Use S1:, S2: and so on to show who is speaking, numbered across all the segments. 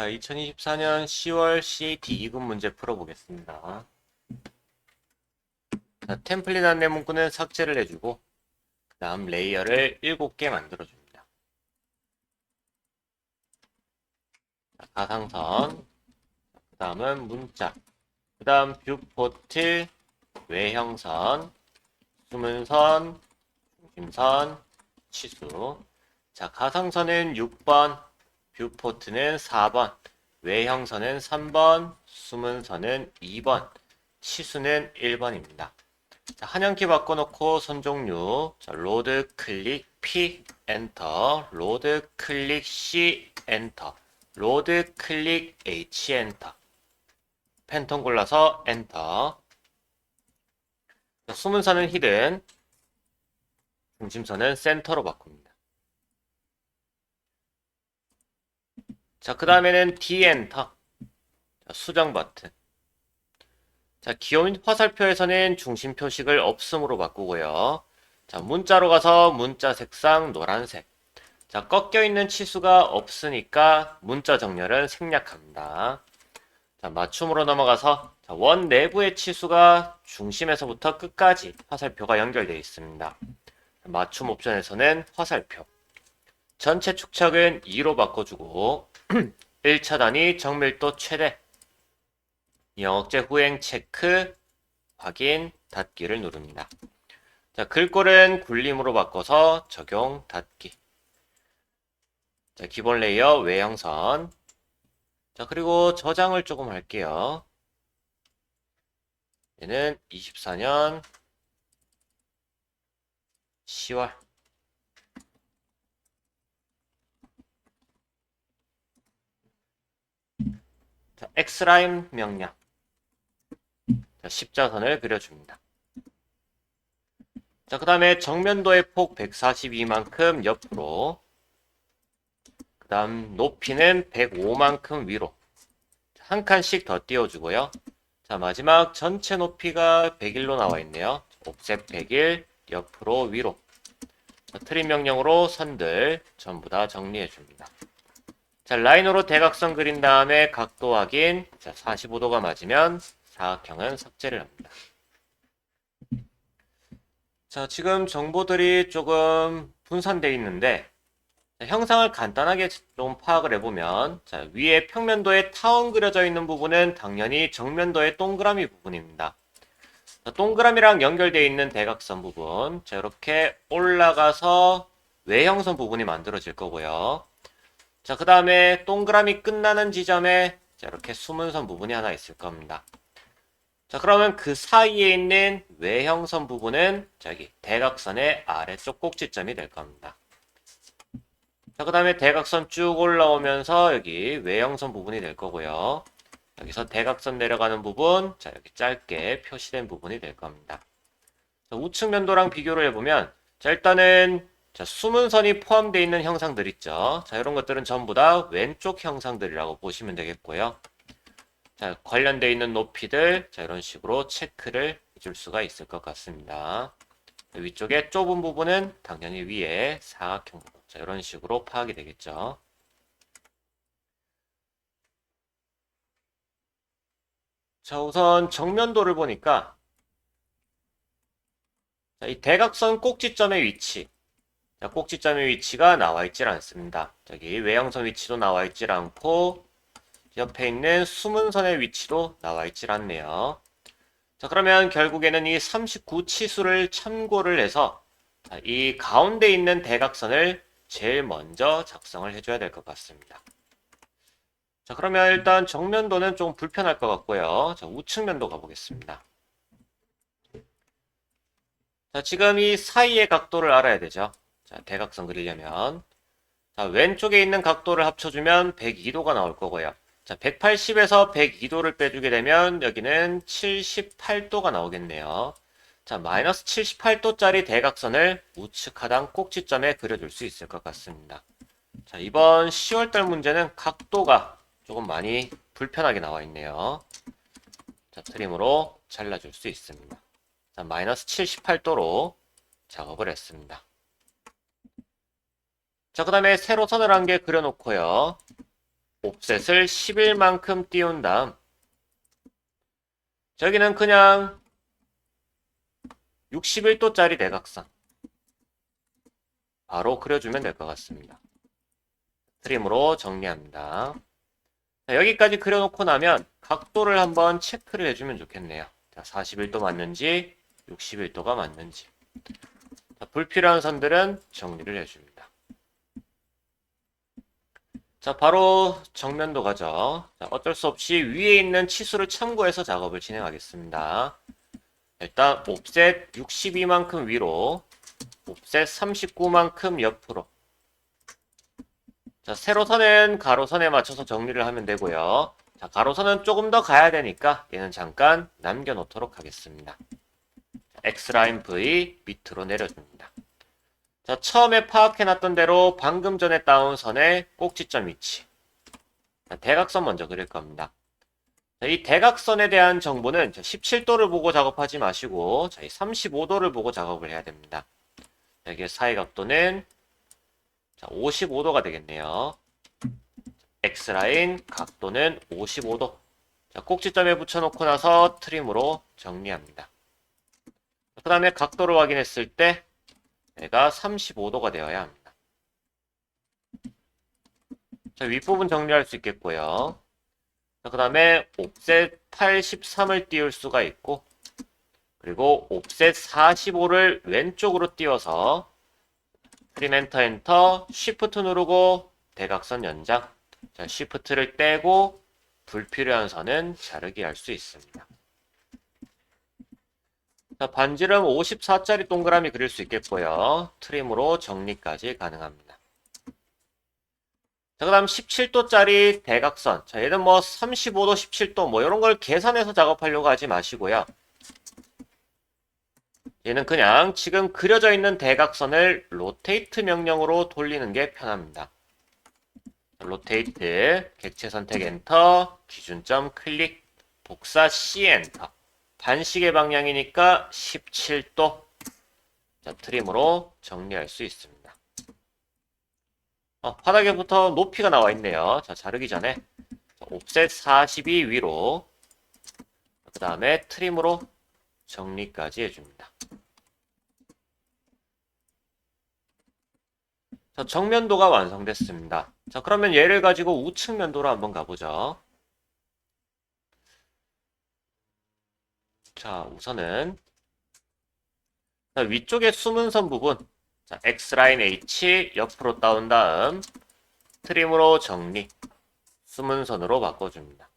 S1: 자, 2024년 10월 CAT 2급 문제 풀어보겠습니다. 자, 템플릿 안내 문구는 삭제를 해주고, 그 다음 레이어를 7개 만들어줍니다. 자, 가상선, 그 다음은 문자, 그 다음 뷰포트, 외형선, 숨은 선, 중심선, 치수. 자, 가상선은 6번, 뷰포트는 4번, 외형선은 3번, 숨은 선은 2번, 치수는 1번입니다. 자, 한영키 바꿔놓고 선 종류. 자, 로드 클릭 P 엔터, 로드 클릭 C 엔터, 로드 클릭 H 엔터. 팬텀 골라서 엔터. 자, 숨은 선은 히든, 중심선은 센터로 바꿉니다. 자, 그 다음에는 D 엔터. 자, 수정 버튼. 자, 기호인 화살표에서는 중심 표식을 없음으로 바꾸고요. 자, 문자로 가서 문자 색상 노란색. 자, 꺾여 있는 치수가 없으니까 문자 정렬은 생략합니다. 자, 맞춤으로 넘어가서 자, 원 내부의 치수가 중심에서부터 끝까지 화살표가 연결되어 있습니다. 맞춤 옵션에서는 화살표. 전체 축척은 2로 바꿔주고 1차 단위 정밀도 최대 영역제 후행 체크 확인 닫기를 누릅니다. 자, 글꼴은 굴림으로 바꿔서 적용 닫기. 자, 기본 레이어 외형선. 자, 그리고 저장을 조금 할게요. 얘는 24년 10월 자, X라인 명령. 자, 십자선을 그려줍니다. 자, 그 다음에 정면도의 폭 142만큼 옆으로. 그 다음 높이는 105만큼 위로. 한 칸씩 더 띄워주고요. 자, 마지막 전체 높이가 101로 나와 있네요. 옵셋 101, 옆으로 위로. 자, 트림 명령으로 선들 전부 다 정리해 줍니다. 자, 라인으로 대각선 그린 다음에 각도 확인. 자, 45도가 맞으면 사각형은 삭제를 합니다. 자, 지금 정보들이 조금 분산되어 있는데, 자, 형상을 간단하게 좀 파악을 해보면, 자, 위에 평면도에 타원 그려져 있는 부분은 당연히 정면도의 동그라미 부분입니다. 자, 동그라미랑 연결되어 있는 대각선 부분, 자, 이렇게 올라가서 외형선 부분이 만들어질 거고요. 자, 그 다음에 동그라미 끝나는 지점에 자, 이렇게 숨은 선 부분이 하나 있을 겁니다. 자, 그러면 그 사이에 있는 외형선 부분은 저기 대각선의 아래쪽 꼭지점이 될 겁니다. 자, 그 다음에 대각선 쭉 올라오면서 여기 외형선 부분이 될 거고요. 여기서 대각선 내려가는 부분, 자, 여기 짧게 표시된 부분이 될 겁니다. 자, 우측 면도랑 비교를 해보면, 자, 일단은 자, 숨은 선이 포함되어 있는 형상들 있죠. 자, 이런 것들은 전부 다 왼쪽 형상들이라고 보시면 되겠고요. 자, 관련되어 있는 높이들, 자, 이런 식으로 체크를 해줄 수가 있을 것 같습니다. 위쪽에 좁은 부분은 당연히 위에 사각형 부분. 자, 이런 식으로 파악이 되겠죠. 자, 우선 정면도를 보니까, 자, 이 대각선 꼭지점의 위치. 자, 꼭지점의 위치가 나와 있질 않습니다. 저기 외형선 위치도 나와 있질 않고 옆에 있는 숨은 선의 위치도 나와 있질 않네요. 자, 그러면 결국에는 이 39 치수를 참고를 해서 자, 이 가운데 있는 대각선을 제일 먼저 작성을 해줘야 될 것 같습니다. 자, 그러면 일단 정면도는 좀 불편할 것 같고요. 자, 우측면도 가보겠습니다. 자, 지금 이 사이의 각도를 알아야 되죠. 자, 대각선 그리려면. 자, 왼쪽에 있는 각도를 합쳐주면 102도가 나올 거고요. 자, 180에서 102도를 빼주게 되면 여기는 78도가 나오겠네요. 자, 마이너스 78도짜리 대각선을 우측 하단 꼭지점에 그려줄 수 있을 것 같습니다. 자, 이번 10월달 문제는 각도가 조금 많이 불편하게 나와 있네요. 자, 트림으로 잘라줄 수 있습니다. 자, 마이너스 78도로 작업을 했습니다. 자, 그 다음에 세로 선을 한 개 그려놓고요. 옵셋을 11만큼 띄운 다음 저기는 그냥 61도짜리 대각선 바로 그려주면 될 것 같습니다. 트림으로 정리합니다. 자, 여기까지 그려놓고 나면 각도를 한번 체크를 해주면 좋겠네요. 자, 41도 맞는지 61도가 맞는지 자, 불필요한 선들은 정리를 해줍니다. 자, 바로 정면도 가죠. 자, 어쩔 수 없이 위에 있는 치수를 참고해서 작업을 진행하겠습니다. 일단 옵셋 62만큼 위로, 옵셋 39만큼 옆으로. 자, 세로선은 가로선에 맞춰서 정리를 하면 되고요. 자, 가로선은 조금 더 가야 되니까 얘는 잠깐 남겨놓도록 하겠습니다. X라인 V 밑으로 내려줍니다. 자, 처음에 파악해놨던 대로 방금 전에 따온 선의 꼭지점 위치. 자, 대각선 먼저 그릴 겁니다. 자, 이 대각선에 대한 정보는 17도를 보고 작업하지 마시고 자, 이 35도를 보고 작업을 해야 됩니다. 여기에 사이각도는 자, 55도가 되겠네요. X라인 각도는 55도. 자, 꼭지점에 붙여놓고 나서 트림으로 정리합니다. 그 다음에 각도를 확인했을 때 얘가 35도가 되어야 합니다. 자, 윗부분 정리할 수 있겠고요. 그 다음에 옵셋 83을 띄울 수가 있고 그리고 옵셋 45를 왼쪽으로 띄워서 프림 엔터 엔터 쉬프트 누르고 대각선 연장 자, 쉬프트를 떼고 불필요한 선은 자르기 할 수 있습니다. 자, 반지름 54짜리 동그라미 그릴 수 있겠고요. 트림으로 정리까지 가능합니다. 자, 그 다음 17도짜리 대각선. 자, 얘는 뭐 35도, 17도 뭐 이런 걸 계산해서 작업하려고 하지 마시고요. 얘는 그냥 지금 그려져 있는 대각선을 로테이트 명령으로 돌리는 게 편합니다. 로테이트, 객체 선택 엔터, 기준점 클릭, 복사 C 엔터. 반시계 방향이니까 17도. 자, 트림으로 정리할 수 있습니다. 어, 바닥에부터 높이가 나와 있네요. 자, 자르기 전에 자, 옵셋 42 위로 그 다음에 트림으로 정리까지 해줍니다. 자, 정면도가 완성됐습니다. 자, 그러면 얘를 가지고 우측 면도로 한번 가보죠. 자, 우선은 자, 위쪽에 숨은 선 부분 자, X라인 H 옆으로 따온 다음 트림으로 정리 숨은 선으로 바꿔줍니다.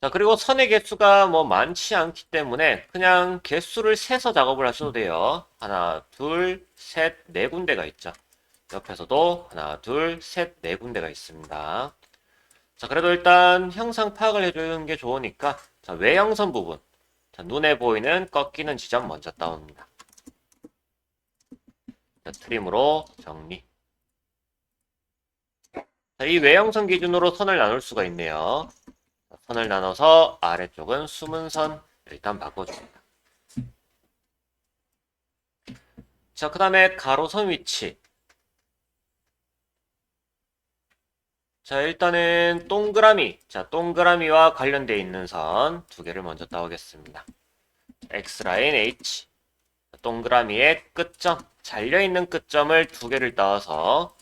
S1: 자, 그리고 선의 개수가 뭐 많지 않기 때문에 그냥 개수를 세서 작업을 하셔도 돼요. 하나, 둘, 셋, 네 군데가 있죠. 옆에서도 하나, 둘, 셋, 네 군데가 있습니다. 자, 그래도 일단 형상 파악을 해주는 게 좋으니까 자, 외형선 부분. 자, 눈에 보이는 꺾이는 지점 먼저 따옵니다. 자, 트림으로 정리. 자, 이 외형선 기준으로 선을 나눌 수가 있네요. 자, 선을 나눠서 아래쪽은 숨은 선 일단 바꿔줍니다. 자, 그 다음에 가로선 위치. 자, 일단은 동그라미. 자, 동그라미와 관련되어 있는 선 두 개를 먼저 따오겠습니다. X라인 H. 동그라미의 끝점, 잘려있는 끝점을 두 개를 따와서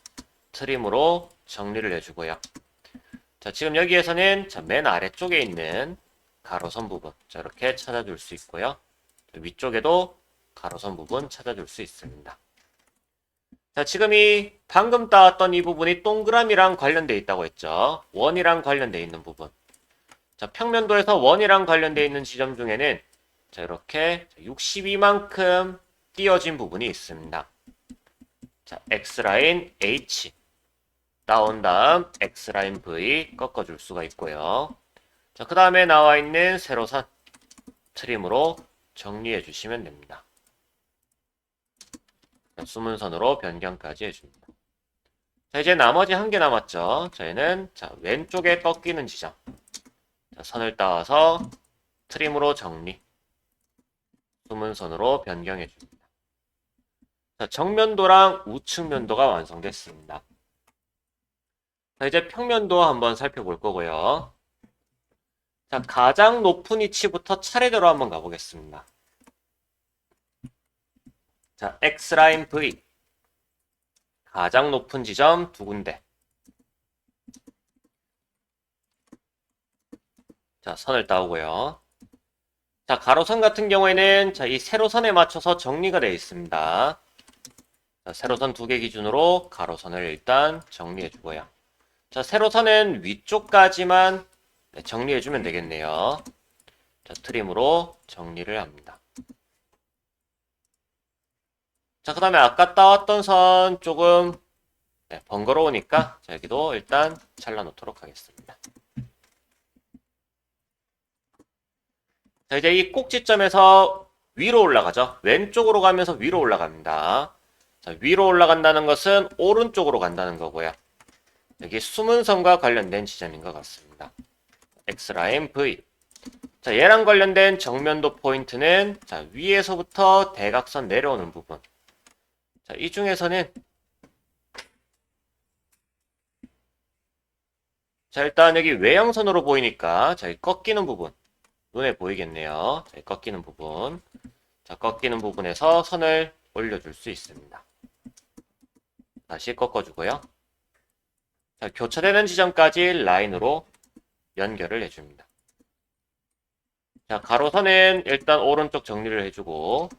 S1: 트림으로 정리를 해주고요. 자, 지금 여기에서는 자, 맨 아래쪽에 있는 가로선 부분. 자, 이렇게 찾아줄 수 있고요. 위쪽에도 가로선 부분 찾아줄 수 있습니다. 자, 지금 이 방금 따왔던 이 부분이 동그라미랑 관련되어 있다고 했죠. 원이랑 관련되어 있는 부분. 자, 평면도에서 원이랑 관련되어 있는 지점 중에는 자, 이렇게 62만큼 띄어진 부분이 있습니다. 자, X라인 H 따온 다음 X라인 V 꺾어줄 수가 있고요. 자, 그 다음에 나와 있는 세로선 트림으로 정리해 주시면 됩니다. 숨은 선으로 변경까지 해줍니다. 자, 이제 나머지 한 개 남았죠. 저희는 자, 왼쪽에 꺾이는 지점. 자, 선을 따와서 트림으로 정리. 숨은 선으로 변경해 줍니다. 자, 정면도랑 우측면도가 완성됐습니다. 자, 이제 평면도 한번 살펴볼 거고요. 자, 가장 높은 위치부터 차례대로 한번 가보겠습니다. 자, X라인 V. 가장 높은 지점 두 군데. 자, 선을 따오고요. 자, 가로선 같은 경우에는 자, 이 세로선에 맞춰서 정리가 되어 있습니다. 자, 세로선 두 개 기준으로 가로선을 일단 정리해 주고요. 자, 세로선은 위쪽까지만 네, 정리해 주면 되겠네요. 자, 트림으로 정리를 합니다. 자, 그 다음에 아까 따왔던 선 조금 네, 번거로우니까 자, 여기도 일단 잘라 놓도록 하겠습니다. 자, 이제 이 꼭지점에서 위로 올라가죠. 왼쪽으로 가면서 위로 올라갑니다. 자, 위로 올라간다는 것은 오른쪽으로 간다는 거고요. 여기 숨은 선과 관련된 지점인 것 같습니다. X라인 V. 자, 얘랑 관련된 정면도 포인트는 자, 위에서부터 대각선 내려오는 부분. 자, 이 중에서는 자, 일단 여기 외형선으로 보이니까 자, 이 꺾이는 부분. 눈에 보이겠네요. 자, 이 꺾이는 부분. 자, 꺾이는 부분에서 선을 올려줄 수 있습니다. 다시 꺾어주고요. 자, 교차되는 지점까지 라인으로 연결을 해줍니다. 자, 가로선은 일단 오른쪽 정리를 해주고, 자,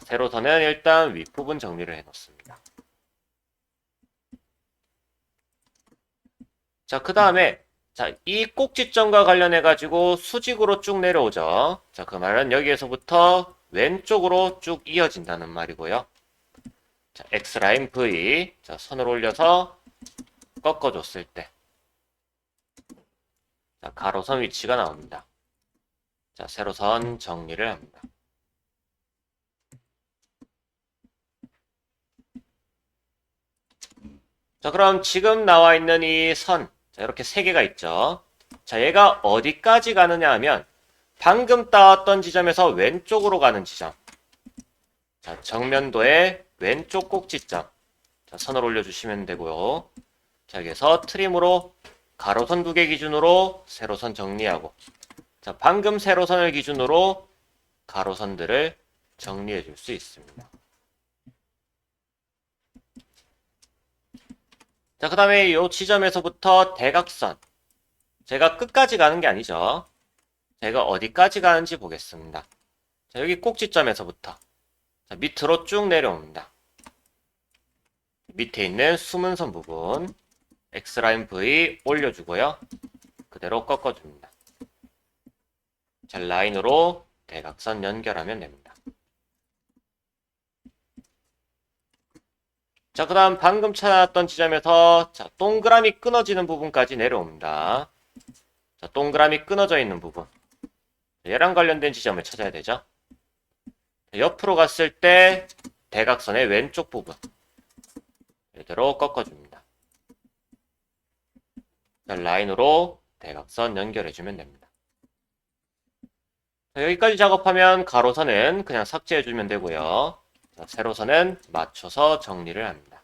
S1: 세로선은 일단 윗부분 정리를 해놓습니다. 자, 그 다음에, 자, 이 꼭지점과 관련해 가지고 수직으로 쭉 내려오죠. 자, 그 말은 여기에서부터 왼쪽으로 쭉 이어진다는 말이고요. 자, X라인 V. 자, 선을 올려서 꺾어 줬을 때. 자, 가로선 위치가 나옵니다. 자, 세로선 정리를 합니다. 자, 그럼 지금 나와 있는 이 선. 자, 이렇게 세 개가 있죠. 자, 얘가 어디까지 가느냐 하면 방금 따왔던 지점에서 왼쪽으로 가는 지점. 자, 정면도의 왼쪽 꼭지점. 자, 선을 올려주시면 되고요. 자, 여기서 트림으로 가로선 두 개 기준으로 세로선 정리하고 자, 방금 세로선을 기준으로 가로선들을 정리해 줄 수 있습니다. 자, 그 다음에 이 지점에서부터 대각선. 제가 끝까지 가는 게 아니죠. 제가 어디까지 가는지 보겠습니다. 자, 여기 꼭지점에서부터 자, 밑으로 쭉 내려옵니다. 밑에 있는 숨은 선 부분 X라인 V 올려주고요. 그대로 꺾어줍니다. 자, 라인으로 대각선 연결하면 됩니다. 자, 그 다음 방금 찾았던 지점에서 자, 동그라미 끊어지는 부분까지 내려옵니다. 자, 동그라미 끊어져 있는 부분. 얘랑 관련된 지점을 찾아야 되죠. 자, 옆으로 갔을 때 대각선의 왼쪽 부분. 이대로 꺾어줍니다. 자, 라인으로 대각선 연결해주면 됩니다. 자, 여기까지 작업하면 가로선은 그냥 삭제해주면 되고요. 자, 세로선은 맞춰서 정리를 합니다.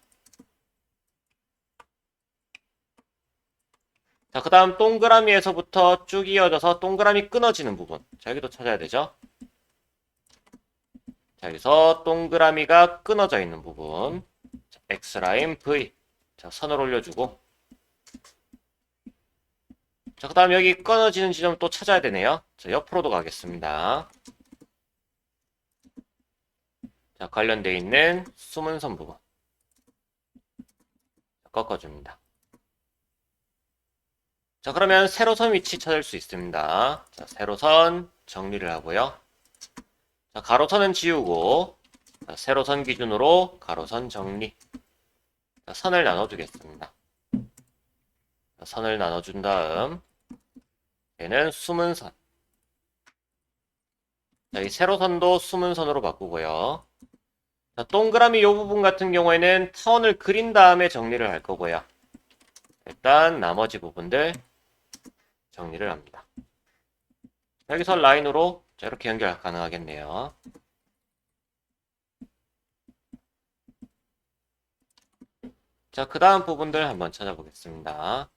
S1: 자, 그 다음 동그라미에서부터 쭉 이어져서 동그라미 끊어지는 부분. 자, 여기도 찾아야 되죠. 자, 여기서 동그라미가 끊어져 있는 부분. 자, X라인 V. 자, 선을 올려주고. 자, 그 다음 여기 끊어지는 지점 또 찾아야 되네요. 자, 옆으로도 가겠습니다. 자, 관련되어 있는 숨은 선 부분. 꺾어줍니다. 자, 그러면 세로선 위치 찾을 수 있습니다. 자, 세로선 정리를 하고요. 자, 가로선은 지우고, 자, 세로선 기준으로 가로선 정리. 자, 선을 나눠주겠습니다. 자, 선을 나눠준 다음, 얘는 숨은 선. 자, 이 세로선도 숨은 선으로 바꾸고요. 자, 동그라미 이 부분 같은 경우에는 타원을 그린 다음에 정리를 할 거고요. 일단 나머지 부분들 정리를 합니다. 여기서 라인으로 이렇게 연결 가능하겠네요. 자, 그 다음 부분들 한번 찾아보겠습니다.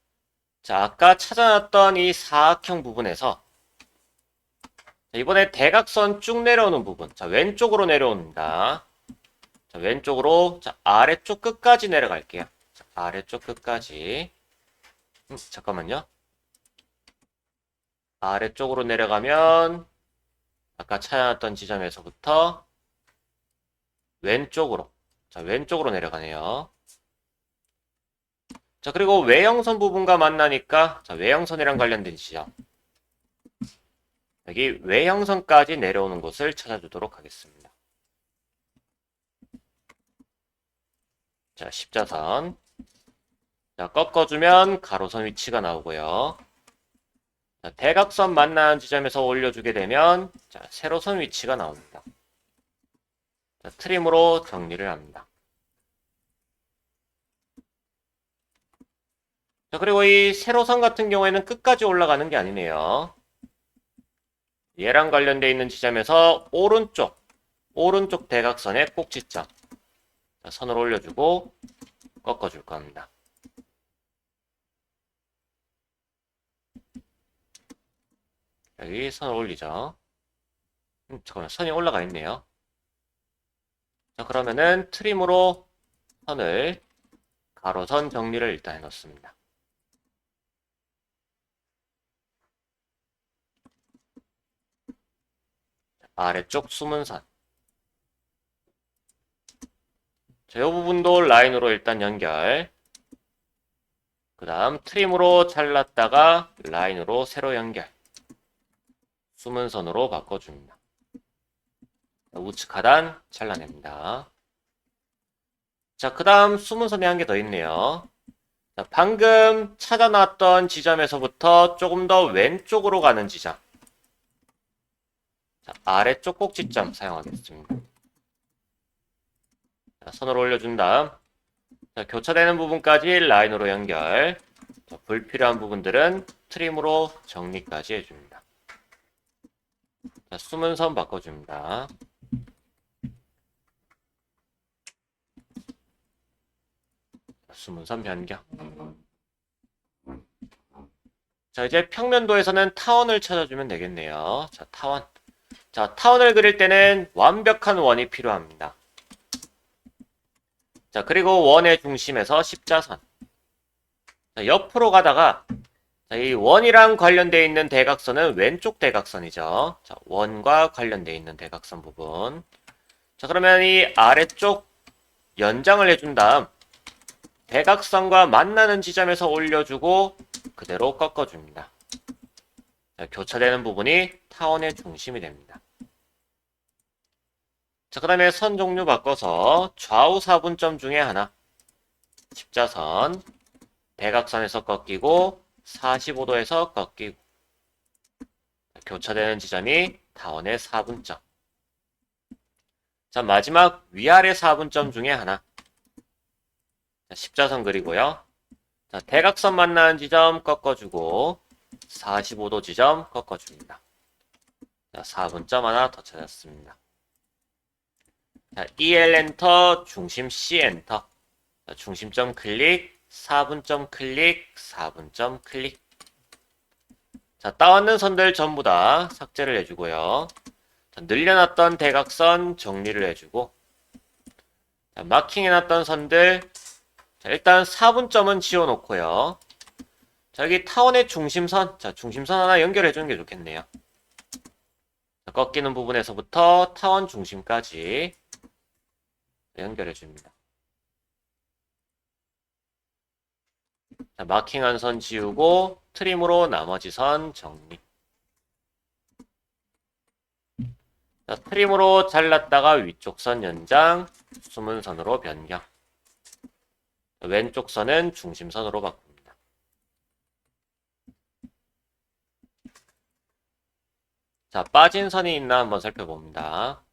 S1: 자, 아까 찾아놨던 이 사각형 부분에서 자, 이번에 대각선 쭉 내려오는 부분. 자, 왼쪽으로 내려옵니다. 자, 왼쪽으로 자, 아래쪽 끝까지 내려갈게요. 자, 아래쪽 끝까지. 음, 잠깐만요. 아래쪽으로 내려가면 아까 찾아놨던 지점에서부터 왼쪽으로 자, 왼쪽으로 내려가네요. 자, 그리고 외형선 부분과 만나니까 자, 외형선이랑 관련된 지점. 여기 외형선까지 내려오는 곳을 찾아주도록 하겠습니다. 자, 십자선. 자, 꺾어주면 가로선 위치가 나오고요. 자, 대각선 만나는 지점에서 올려주게 되면 자, 세로선 위치가 나옵니다. 자, 트림으로 정리를 합니다. 자, 그리고 이 세로선 같은 경우에는 끝까지 올라가는 게 아니네요. 얘랑 관련되어 있는 지점에서 오른쪽, 오른쪽 대각선의 꼭지점. 자, 선을 올려주고 꺾어줄 겁니다. 여기 선을 올리죠. 음, 잠깐만, 선이 올라가 있네요. 자, 그러면은 트림으로 선을 가로선 정리를 일단 해놓습니다. 아래쪽 숨은 선. 자, 이 부분도 라인으로 일단 연결. 그 다음 트림으로 잘랐다가 라인으로 세로 연결. 숨은 선으로 바꿔줍니다. 우측 하단 잘라냅니다. 자, 그 다음 숨은 선이 한 개 더 있네요. 자, 방금 찾아놨던 지점에서부터 조금 더 왼쪽으로 가는 지점. 자, 아래쪽 꼭지점 사용하겠습니다. 자, 선을 올려준 다음 자, 교차되는 부분까지 라인으로 연결 자, 불필요한 부분들은 트림으로 정리까지 해줍니다. 자, 숨은 선 바꿔줍니다. 자, 숨은 선 변경. 자, 이제 평면도에서는 타원을 찾아주면 되겠네요. 자, 타원. 자, 타원을 그릴 때는 완벽한 원이 필요합니다. 자, 그리고 원의 중심에서 십자선. 자, 옆으로 가다가 자, 이 원이랑 관련되어 있는 대각선은 왼쪽 대각선이죠. 자, 원과 관련되어 있는 대각선 부분. 자, 그러면 이 아래쪽 연장을 해준 다음 대각선과 만나는 지점에서 올려주고 그대로 꺾어줍니다. 자, 교차되는 부분이 타원의 중심이 됩니다. 자, 그 다음에 선 종류 바꿔서 좌우 사분점 중에 하나. 십자선, 대각선에서 꺾이고 45도에서 꺾이고 교차되는 지점이 타원의 4분점. 자, 마지막 위아래 4분점 중에 하나. 자, 십자선 그리고요. 자, 대각선 만나는 지점 꺾어주고 45도 지점 꺾어줍니다. 자, 4분점 하나 더 찾았습니다. 자, EL 엔터, 중심 C 엔터. 자, 중심점 클릭, 4분점 클릭, 4분점 클릭. 자, 따왔는 선들 전부 다 삭제를 해주고요. 자, 늘려놨던 대각선 정리를 해주고, 자, 마킹해놨던 선들, 자, 일단 4분점은 지워놓고요. 자, 여기 타원의 중심선, 자, 중심선 하나 연결해주는 게 좋겠네요. 자, 꺾이는 부분에서부터 타원 중심까지 연결해 줍니다. 자, 마킹한 선 지우고 트림으로 나머지 선 정리. 자, 트림으로 잘랐다가 위쪽 선 연장, 숨은 선으로 변경. 자, 왼쪽 선은 중심선으로 바꿉니다. 자, 빠진 선이 있나 한번 살펴봅니다.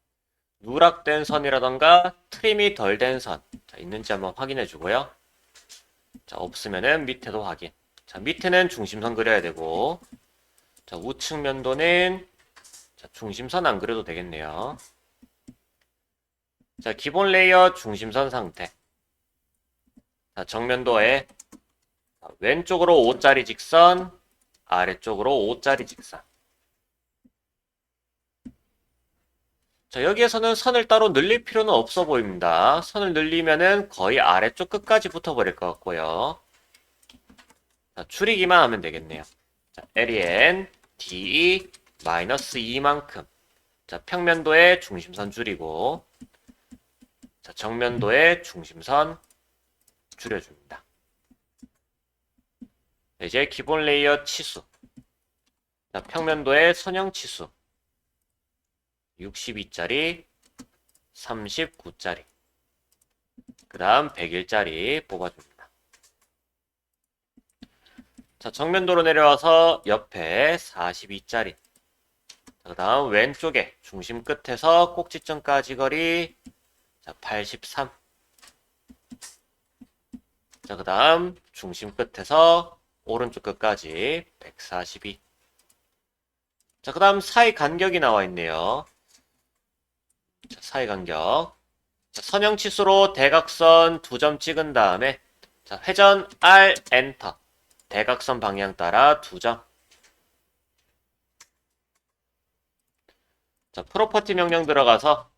S1: 누락된 선이라던가 트림이 덜 된 선. 자, 있는지 한번 확인해 주고요. 자, 없으면은 밑에도 확인. 자, 밑에는 중심선 그려야 되고, 자, 우측 면도는 자, 중심선 안 그려도 되겠네요. 자, 기본 레이어 중심선 상태. 자, 정면도에 자, 왼쪽으로 5짜리 직선, 아래쪽으로 5짜리 직선. 자, 여기에서는 선을 따로 늘릴 필요는 없어 보입니다. 선을 늘리면은 거의 아래쪽 끝까지 붙어버릴 것 같고요. 자, 줄이기만 하면 되겠네요. 자, LEN, DE, 마이너스 2만큼. 자, 평면도의 중심선 줄이고, 자, 정면도의 중심선 줄여줍니다. 자, 이제 기본 레이어 치수. 자, 평면도의 선형 치수. 62짜리, 39짜리. 그 다음 101짜리 뽑아줍니다. 자, 정면도로 내려와서 옆에 42짜리. 그 다음 왼쪽에 중심 끝에서 꼭지점까지 거리 자, 83. 자, 그 다음 중심 끝에서 오른쪽 끝까지 142. 자, 그 다음 사이 간격이 나와 있네요. 자, 사이 간격. 자, 선형 치수로 대각선 두 점 찍은 다음에 자, 회전 R 엔터. 대각선 방향 따라 두 점. 자, 프로퍼티 명령 들어가서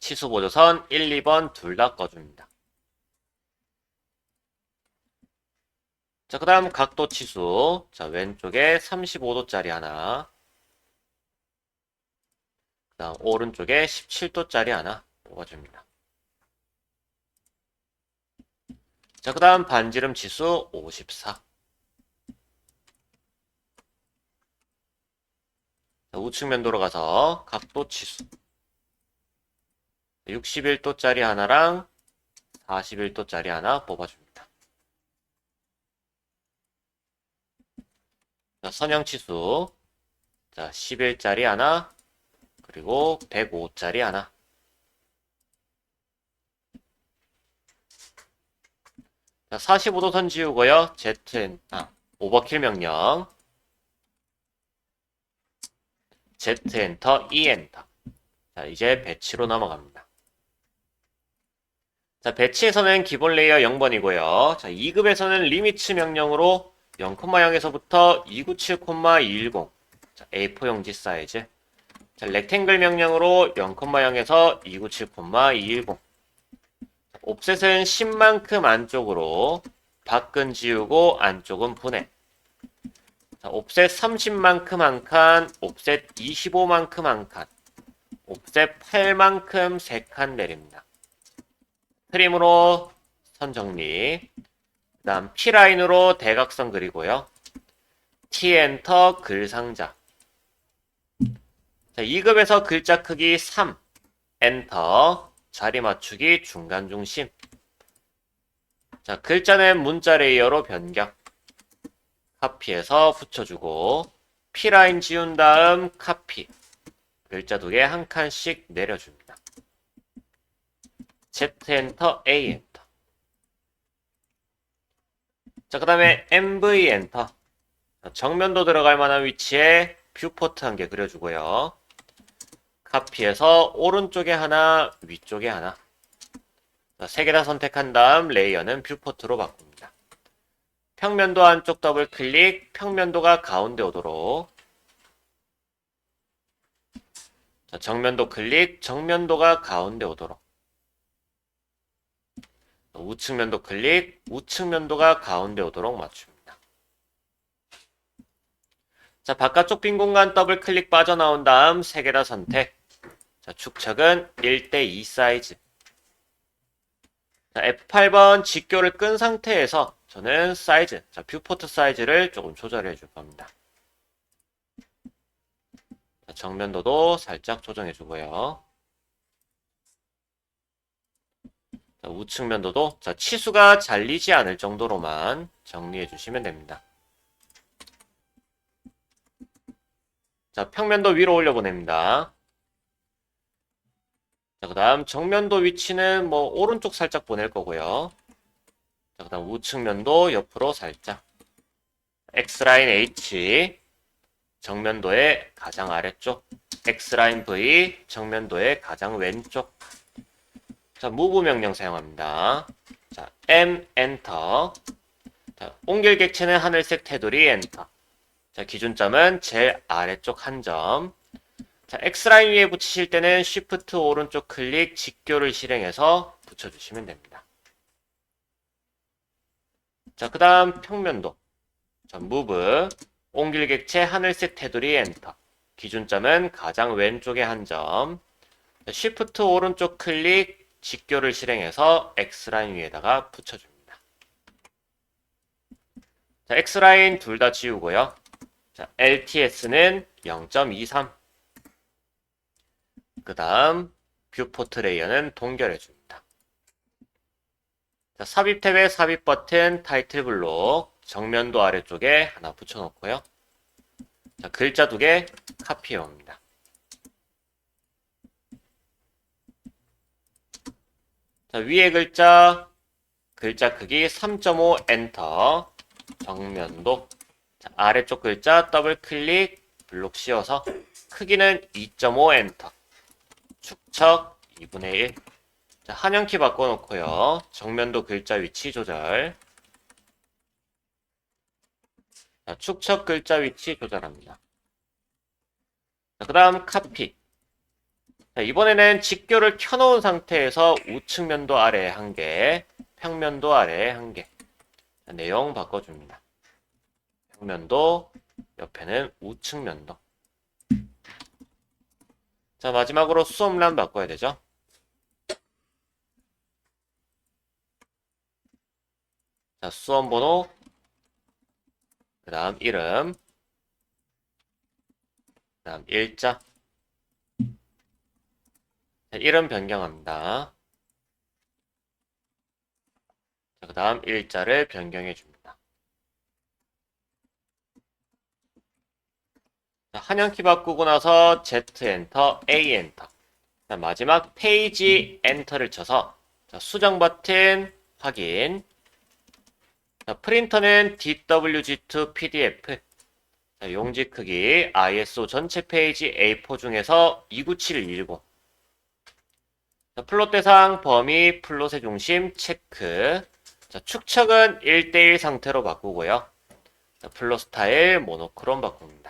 S1: 치수 보조선 1, 2번 둘 다 꺼줍니다. 자, 그 다음 각도 치수. 자, 왼쪽에 35도짜리 하나. 그 다음 오른쪽에 17도짜리 하나 뽑아줍니다. 자, 그 다음 반지름 치수 54. 자, 우측 면도로 가서 각도 치수. 61도짜리 하나랑 41도짜리 하나 뽑아줍니다. 자, 선형 치수. 자, 11짜리 하나, 그리고 105짜리 하나. 자, 45도 선 지우고요. Z, 아, 오버킬 명령. Z 엔터, E 엔터. 자, 이제 배치로 넘어갑니다. 자, 배치에서는 기본 레이어 0번이고요. 자, 2급에서는 리미츠 명령으로 0,0에서부터 297,210. 자, A4 용지 사이즈. 자, 렉탱글 명령으로 0,0에서 297,210. 옵셋은 10만큼 안쪽으로 밖은 지우고 안쪽은 분해. 자, 옵셋 30만큼 한 칸, 옵셋 25만큼 한 칸, 옵셋 8만큼 3칸 내립니다. 트림으로 선 정리. 그 다음 P라인으로 대각선 그리고요. T 엔터 글 상자. 자, 2급에서 글자 크기 3. 엔터. 자리 맞추기 중간 중심. 자, 글자는 문자 레이어로 변경. 카피해서 붙여주고 P라인 지운 다음 카피. 글자 두 개 한 칸씩 내려줍니다. Z 엔터 A 엔터. 자, 그 다음에 MV 엔터. 정면도 들어갈 만한 위치에 뷰포트 한 개 그려주고요. 카피해서 오른쪽에 하나, 위쪽에 하나. 세 개 다 선택한 다음 레이어는 뷰포트로 바꿉니다. 평면도 안쪽 더블 클릭, 평면도가 가운데 오도록. 자, 정면도 클릭, 정면도가 가운데 오도록. 우측면도 클릭, 우측면도가 가운데 오도록 맞춥니다. 자, 바깥쪽 빈 공간 더블 클릭 빠져나온 다음 세 개 다 선택. 자, 축척은 1대2 사이즈. 자, F8번 직교를 끈 상태에서 저는 사이즈, 자, 뷰포트 사이즈를 조금 조절해 줄 겁니다. 자, 정면도도 살짝 조정해 주고요. 자, 우측 면도도 자, 치수가 잘리지 않을 정도로만 정리해 주시면 됩니다. 자, 평면도 위로 올려 보냅니다. 자, 그 다음 정면도 위치는 뭐 오른쪽 살짝 보낼 거고요. 자, 그 다음 우측면도 옆으로 살짝. X라인 H 정면도의 가장 아래쪽 X라인 V 정면도의 가장 왼쪽 자, move 명령 사용합니다. 자, m 엔터. 자, 옮길 객체는 하늘색 테두리 엔터. 자, 기준점은 제일 아래쪽 한 점. 자, X라인 위에 붙이실 때는 Shift 오른쪽 클릭 직교를 실행해서 붙여주시면 됩니다. 자, 그 다음 평면도. 자, move. 옮길 객체 하늘색 테두리 엔터. 기준점은 가장 왼쪽에 한 점. 자, Shift 오른쪽 클릭 직교를 실행해서 X라인 위에다가 붙여줍니다. 자, X라인 둘 다 지우고요. 자, LTS는 0.23. 그 다음, 뷰포트 레이어는 동결해 줍니다. 자, 삽입 탭에 삽입 버튼, 타이틀 블록, 정면도 아래쪽에 하나 붙여놓고요. 자, 글자 두 개 카피해 옵니다. 자, 위에 글자, 글자 크기 3.5 엔터, 정면도, 자, 아래쪽 글자 더블 클릭, 블록 씌워서 크기는 2.5 엔터, 축척 2분의 1. 자, 한영키 바꿔놓고요. 정면도 글자 위치 조절. 자, 축척 글자 위치 조절합니다. 자, 그 다음 카피. 자, 이번에는 직교를 켜놓은 상태에서 우측면도 아래 한 개, 평면도 아래 한 개. 자, 내용 바꿔줍니다. 평면도, 옆에는 우측면도. 자, 마지막으로 수업란 바꿔야 되죠. 자, 수험 번호, 그 다음 이름, 그 다음 일자. 자, 이름 변경합니다. 자, 그 다음 일자를 변경해 줍니다. 자, 한영키 바꾸고 나서 Z 엔터, A 엔터. 자, 마지막 페이지 엔터를 쳐서 자, 수정 버튼 확인. 자, 프린터는 DWG2 PDF. 자, 용지 크기 ISO 전체 페이지 A4 중에서 29719. 자, 플롯 대상 범위 플롯의 중심 체크. 자, 축척은 1대1 상태로 바꾸고요. 자, 플롯 스타일 모노크롬 바꿉니다.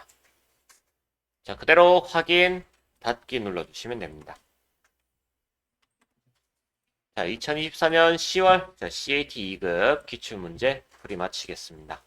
S1: 자, 그대로 확인, 닫기 눌러주시면 됩니다. 자, 2024년 10월 자, CAT 2급 기출문제 풀이 마치겠습니다.